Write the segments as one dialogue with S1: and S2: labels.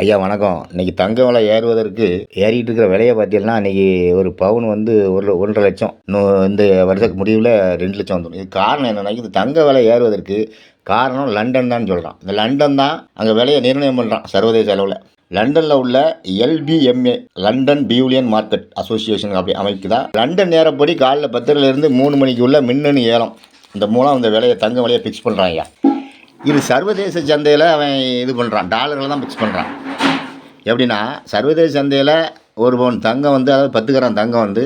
S1: ஐயா வணக்கம். இன்னைக்கு தங்க விலை ஏறுவதற்கு ஏறிட்டு இருக்கிற விலையை பார்த்தீங்கன்னா இன்னைக்கு ஒரு பவுன் வந்து ஒரு ஒன்றரை லட்சம். இன்னும் இந்த வருஷத்துக்கு முடிவில் ரெண்டு லட்சம் வந்துடும். இது காரணம் என்னென்னா இது தங்க விலை ஏறுவதற்கு காரணம் லண்டன் தான் சொல்கிறான் இந்த லண்டன் தான் அங்கே விலையை நிர்ணயம் பண்ணுறான் சர்வதேச அளவில். லண்டனில் உள்ள LBMA London bullion market association அப்படி அமைக்குதா? லண்டன் நேரப்படி காலைல பத்தரைலேருந்து மூணு மணிக்கு உள்ள மின்னணு ஏலம். இந்த மூலம் அந்த விலையை தங்க விலையை ஃபிக்ஸ் பண்ணுறான் ஐயா. இது சர்வதேச சந்தையில் அவன் இது பண்ணுறான் டாலரில் தான் ஃபிக்ஸ் பண்ணுறான் எப்படின்னா சர்வதேச சந்தையில் ஒரு பவுன் தங்கம் வந்து அதாவது பத்து கிராம் தங்கம் வந்து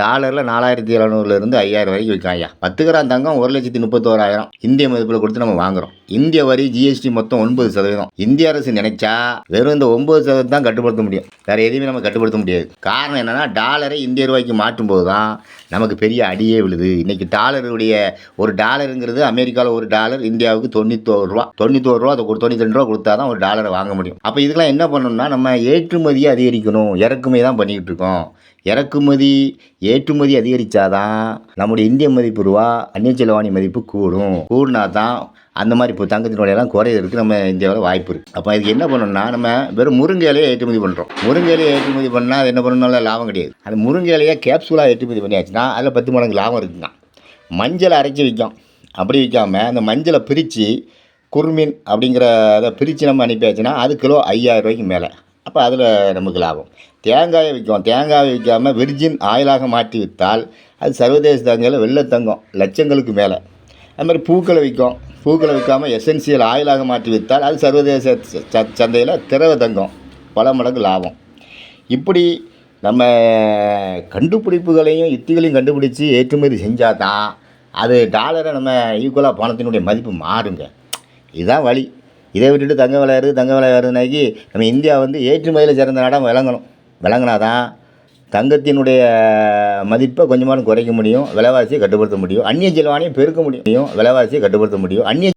S1: டாலரில் நாலாயிரத்தி எழுநூறுலேருந்து ஐயாயிரம் வரைக்கும் விற்காங்க பத்து கிராம் தங்கம் ஒரு லட்சத்தி முப்பத்தோராயிரம். இந்திய மதிப்பில் கொடுத்து நம்ம வாங்குறோம். இந்திய வரி ஜிஎஸ்டி மொத்தம் ஒன்பது சதவீதம். இந்திய அரசு நினைச்சா வெறும் இந்த ஒன்பது சதவீதம் தான் கட்டுப்படுத்த முடியும். வேறு எதுவுமே நம்ம கட்டுப்படுத்த முடியாது. காரணம் என்னென்னா டாலரை இந்திய ரூபாய்க்கு மாற்றும் போது தான் நமக்கு பெரிய அடியே விழுது. இன்றைக்கி டாலருடைய ஒரு டாலருங்கிறது அமெரிக்காவில் ஒரு டாலர் இந்தியாவுக்கு தொண்ணூத்தோரு ரூபா. தொண்ணூத்தோரு ரூபா அதை தொண்ணூத்தி தொண்ணூற்றி ரெண்டு ரூபா கொடுத்தா தான் ஒரு டாலரை வாங்க முடியும். அப்போ இதுக்கெல்லாம் என்ன பண்ணணும்னா நம்ம ஏற்றுமதியை அதிகரிக்கணும். இறக்குமதி தான் பண்ணிக்கிட்டு இருக்கோம். இறக்குமதி ஏற்றுமதி அதிகரித்தாதான் நம்முடைய இந்திய மதிப்பு ரூபா அந்நிய செலவாணி மதிப்பு கூடும். கூடினா தான் அந்த மாதிரி இப்போ தங்கத்தினுடைய எல்லாம் குறையிறதுக்கு நம்ம இந்தியாவில் வாய்ப்பு இருக்குது அப்போ இதுக்கு என்ன பண்ணணும்னா நம்ம வெறும் முருங்கை இலையை ஏற்றுமதி பண்ணுறோம் முருங்கையிலேயே ஏற்றுமதி பண்ணால் அது என்ன பண்ணணும் லாபம் கிடையாது. அது முருங்கை இலையை கேப்சூலாக ஏற்றுமதி பண்ணியாச்சுன்னா அதில் பத்து மடங்கு லாபம் இருக்குங்க. மஞ்சளை அரைச்சி விற்கும். அப்படி விற்காம அந்த மஞ்சளை பிரித்து குர்மீன் அப்படிங்கிற அதை பிரித்து நம்ம அனுப்பியாச்சுன்னா அது கிலோ ஐயாயிரம் ரூபாய்க்கு மேலே. அப்போ அதில் நமக்கு லாபம். தேங்காயை விற்கும் தேங்காயை விற்காமல் விர்ஜின் ஆயிலாக மாற்றி விற்றால் அது சர்வதேச தங்கையில் வெள்ளை தங்கம் லட்சங்களுக்கு மேலே. அது மாதிரி பூக்களை விற்கும் பூக்களை விற்காமல் எசென்சியல் ஆயிலாக மாற்றி விற்றால் அது சர்வதேச ச- சந்தையில் திரவ தங்கம். பல மடங்கு லாபம். இப்படி நம்ம கண்டுபிடிப்புகளையும் யுத்திகளையும் கண்டுபிடிச்சி ஏற்றுமதி செஞ்சால் தான் அது டாலரை நம்ம ஈக்குவலாக பணத்தினுடைய மதிப்பு மாறுங்க. இதுதான் வழி. இதை விட்டுட்டு தங்க விலை ஏறுது தங்க விலை ஏறுதுனாக்கி நம்ம இந்தியா வந்து ஏற்றுமதியில் சிறந்த நாடாக விளங்கணும். விளங்கினா தான் தங்கத்தினுடைய மதிப்பை கொஞ்சமாக குறைக்க முடியும் விலைவாசியை கட்டுப்படுத்த முடியும் அந்நிய செலவாணியை பெருக்க முடியும் விலைவாசியை கட்டுப்படுத்த முடியும் அந்நிய